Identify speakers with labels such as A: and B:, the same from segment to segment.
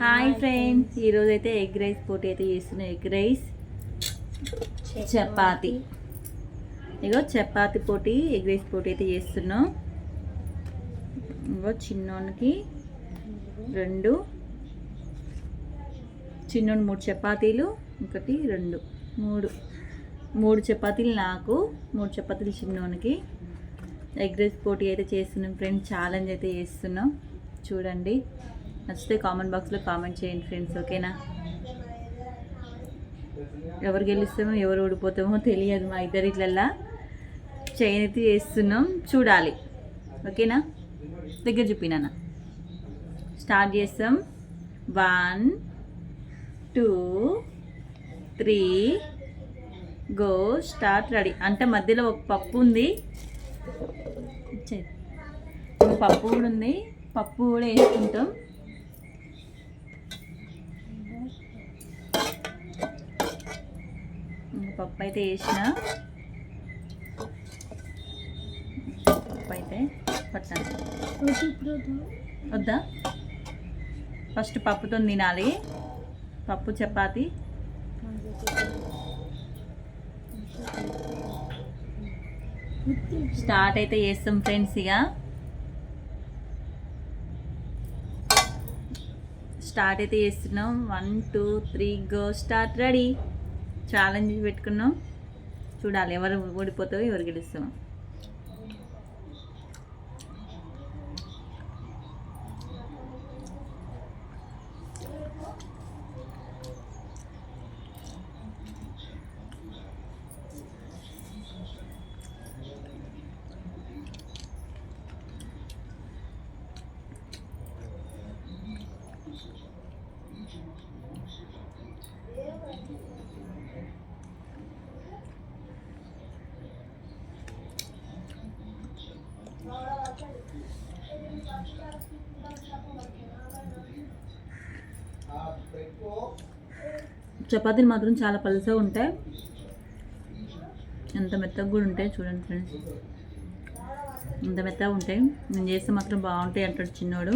A: Hi friends ఈరోజు అయితే egg rice పోటీ అయితే చేస్తున్నాం ఎగ్ రైస్ చపాతి ఇగో చపాతి పోటీ ఎగ్ రైస్ పోటీ అయితే చేస్తున్నాం. ఇగో చిన్నోనికి రెండు. చిన్నోని మూడు చపాతీలు ఒకటి రెండు. మూడు. మూడు చపాతీలు నాకు మూడు చపాతీలు చిన్నోనికి. ఎగ్ రైస్ పోటీ అయితే చేస్తున్నాం ఫ్రెండ్స్ ఛాలెంజ్ అయితే చేస్తున్నాం. చూడండి. నచ్చితే కామెంట్ బాక్స్లో కామెంట్ చేయండి ఫ్రెండ్స్ ఓకేనా? ఎవరు గెలుస్తామో ఎవరు ఓడిపోతామో తెలియదు మా ఇద్దరిట్లల్లా. చైన్ అయితే చేస్తున్నాం చూడాలి ఓకేనా? దగ్గర చూపినా స్టార్ట్ చేస్తాం. One two three go start ready. అంటే మధ్యలో ఒక పప్పు ఉంది. పప్పు కూడా ఉంది. పప్పు కూడా వేసుకుంటాం ఇంక పప్పు అయితే వేసిన. పప్పు అయితే పట్టాలి వద్దా? ఫస్ట్ పప్పుతో తినాలి. పప్పు చపాతి. స్టార్ట్ అయితే చేస్తాం ఫ్రెండ్స్ ఇక. స్టార్ట్ అయితే చేస్తున్నాం. One two three go start ready. Challenge పెట్టుకున్నాం. చూడాలి ఎవరు ఓడిపోతావు ఎవరు గెలుస్తామో చపాతీలు మాత్రం చాలా పలుసగా ఉంటాయి. ఎంత మెత్తగా కూడా ఉంటాయి చూడండి ఫ్రెండ్స్. ఎంత మెత్తగా ఉంటాయి. నేను చేస్తే మాత్రం బాగుంటాయి అంటాడు చిన్నోడు.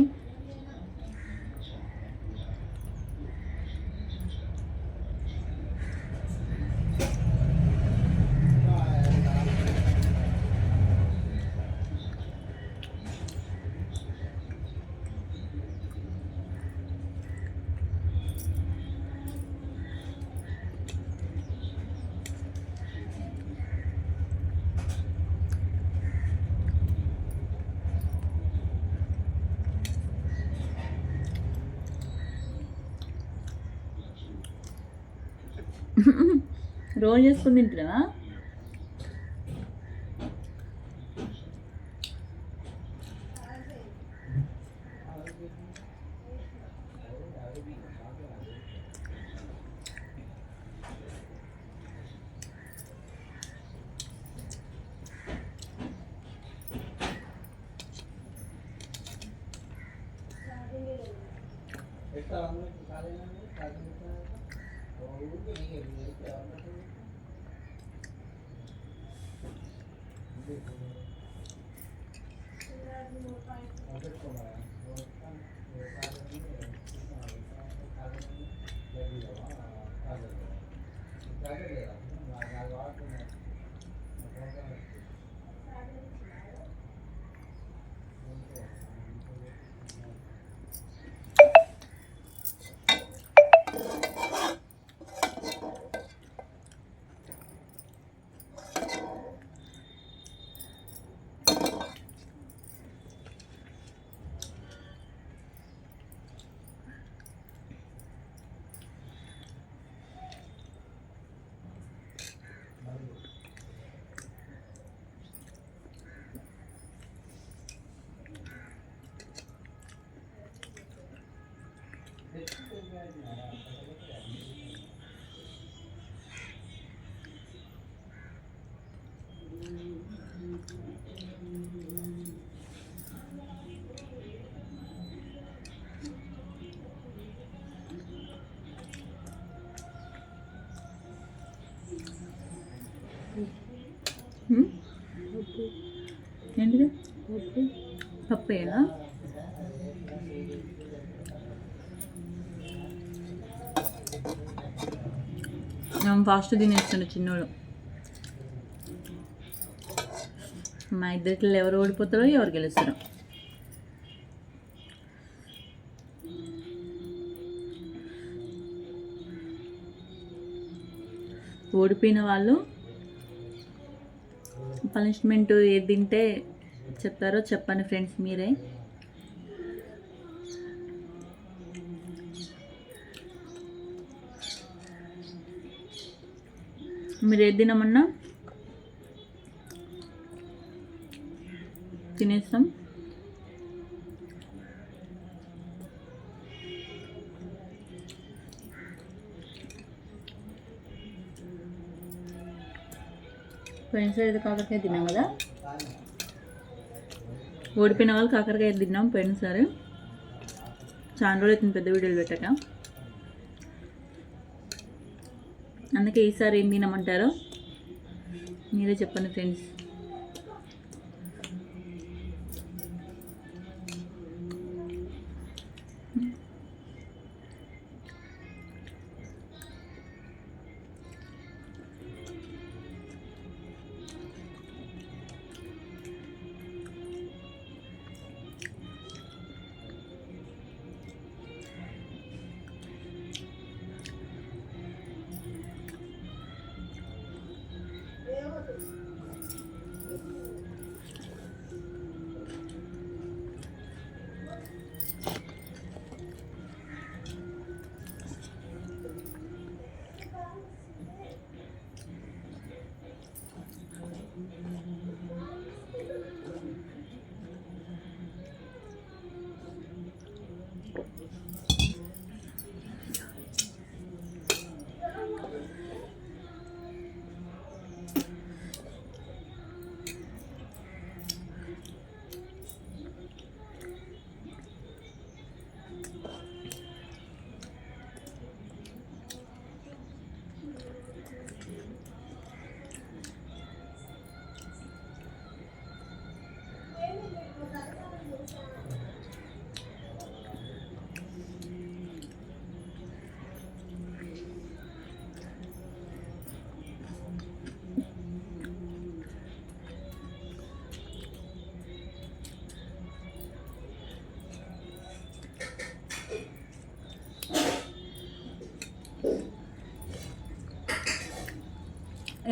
A: రోజు చేసుకుని తింటున్నావా? Thank you. ఏంటిది? పప్పు మేము ఫాస్ట్ తినేస్తుండే చిన్నోడు. మా ఇద్దరిలో ఎవరు ఓడిపోతారో ఎవరు గెలుస్తారో. ఓడిపోయిన వాళ్ళు పనిష్మెంట్ ఏది తింటే చెప్తారో చెప్పండి ఫ్రెండ్స్ మీరే. మీరు ఏది తినమన్నా తినేస్తాం. ఫ్రెండ్స్ అయితే కాకరకాయ తిన్నాం కదా? ఓడిపోయిన వాళ్ళు కాకరకాయ తిన్నాం పోయినసారి చాలా రోజులు పెద్ద వీడియోలు పెట్టాక. అందుకే ఈసారి ఏం తినమంటారో మీరే చెప్పండి ఫ్రెండ్స్.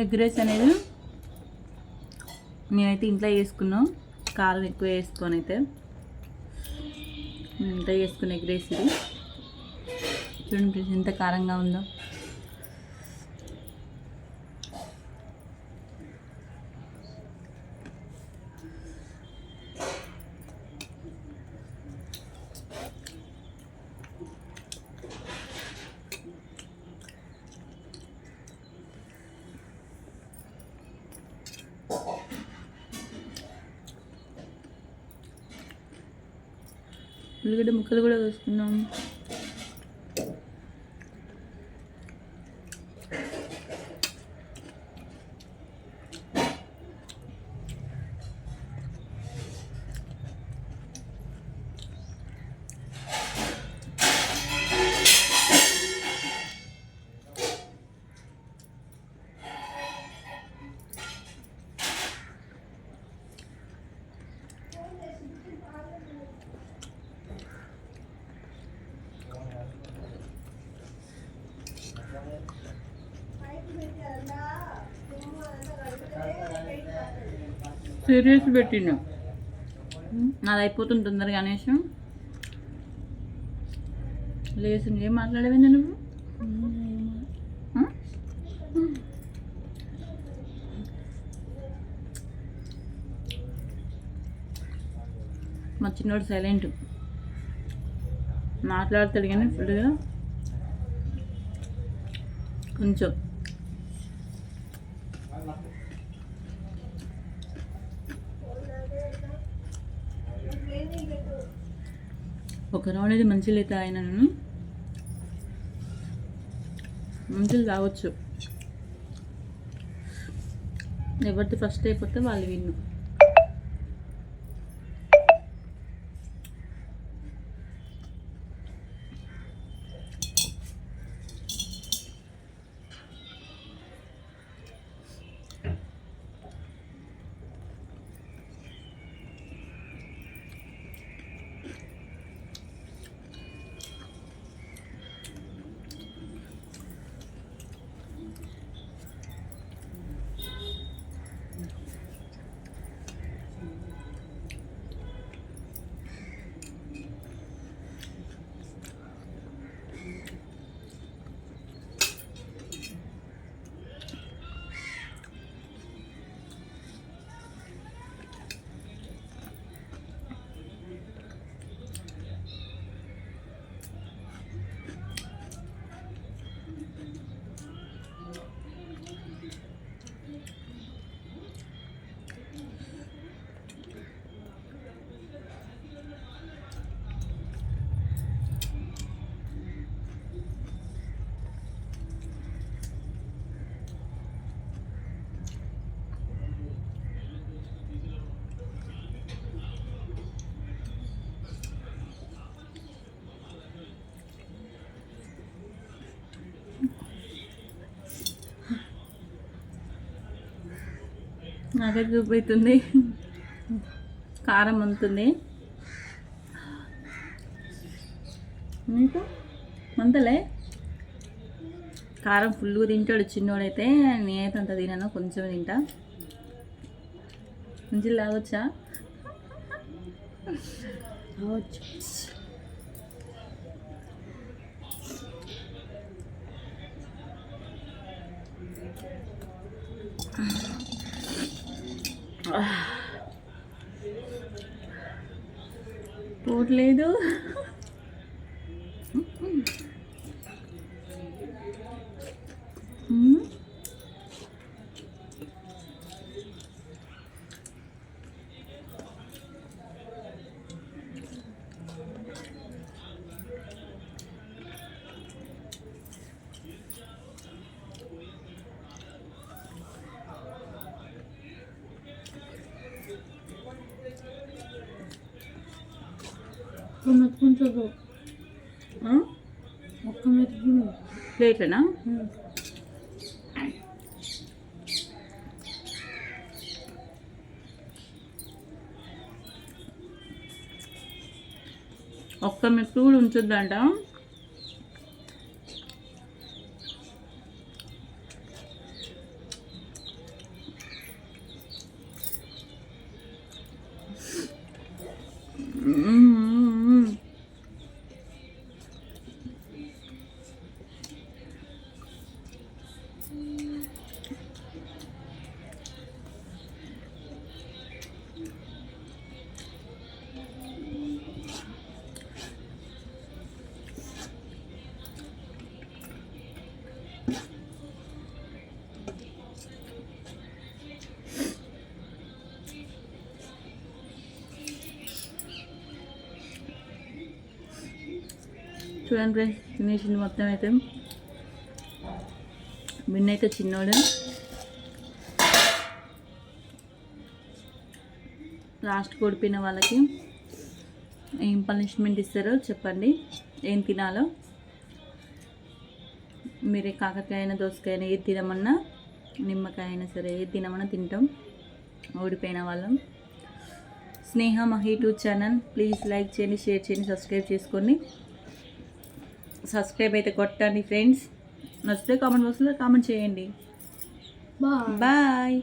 A: ఎగ్ రైస్ అనేది నేనైతే ఇంట్లో చేసుకున్నాం. కారం ఎక్కువ వేసుకొని అయితే ఇంట్లో చేసుకున్న ఎగ్ రైస్ ఇది. చూడండి ఎంత కారంగా ఉందో. ఉల్లిగడ్డ ముక్కలు కూడా వేసుకున్నాం సీరియస్ పెట్టిన. అది అయిపోతుంది తొందరగా అనేసి లేచి ఏం మాట్లాడేవింది నువ్వు? మా చిన్నోడు సైలెంట్ మాట్లాడతాడు కానీ ఫుల్గా కొంచెం. ఒక రౌండ్ అయితే మంచి లేత ఆయనను మంచిలు తాగొచ్చు. ఎవరిది ఫస్ట్ అయిపోతే వాళ్ళు విన్ను. నాకైతే చూపుతుంది. కారం ఉంటుంది మీకు మంతలే? కారం ఫుల్గా తింటాడు చిన్నోడైతే. నేనైతే అంత తినను కొంచెం తింటా. మంచి లాగొచ్చా
B: రావచ్చు
A: పోట్లేదు మ్మ్. ఆ?
B: ఒక్క మెతుకుని
A: ప్లేట్లేనా? ఒక్క మెట్టు కూడా ఉంచొద్దంట. చూడండి ఫ్రెండ్స్ తినేసింది మొత్తం అయితే. విన్ అయితే చిన్నోడు. లాస్ట్ ఓడిపోయిన వాళ్ళకి ఏం పనిష్మెంట్ ఇస్తారో చెప్పండి. ఏం తినాలో. మీరే కాకరకాయ అయినా దోసకాయ అయినా ఏది తినమన్నా నిమ్మకాయ అయినా సరే ఏది తినమన్నా తింటాం. ఓడిపోయిన వాళ్ళం. Sneha Mahi two channel please like చేయండి షేర్ చేయండి సబ్స్క్రైబ్ చేసుకోండి. సబ్స్క్రైబ్ అయితే కొట్టండి ఫ్రెండ్స్. నచ్చితే కామెంట్ బాక్స్లో కామెంట్ చేయండి.
B: బాయ్.
A: బాయ్.